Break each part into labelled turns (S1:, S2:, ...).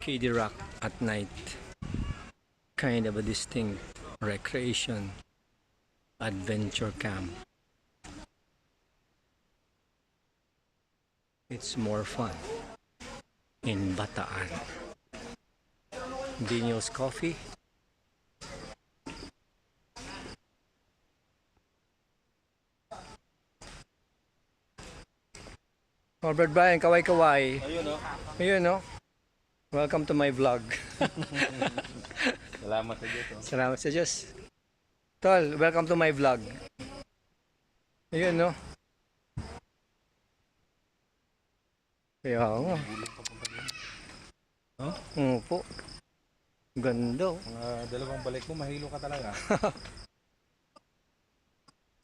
S1: KD Rock at night. Kind of a distinct recreation adventure camp. It's more fun in Bataan. Daniel's Coffee. Oh, Albert Brian, kaway-kaway.
S2: Ayun o.
S1: Ayun, no? Welcome to my vlog.
S2: Salamat sa Diyos. Oh.
S1: Salamat sa Diyos. Tol, welcome to my vlog. Ayun, no? Kaya nga.
S2: Huh?
S1: Oo po. Ganda. oh.
S2: Mga dalawang balik mo, mahilo ka talaga.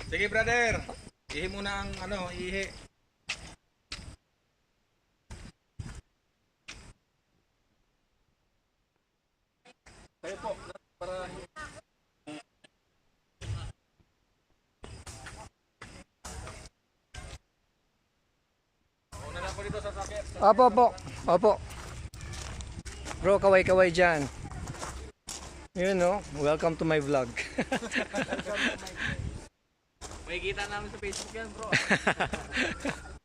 S2: Sige brother, ihi muna ang ano, ihi. Kayo po, para Una lang po dito sa sakit.
S1: Opo, opo. Opo. Bro, kaway-kaway dyan. Yun, no? Welcome to my vlog.
S3: May kita namin sa Facebook yan, bro.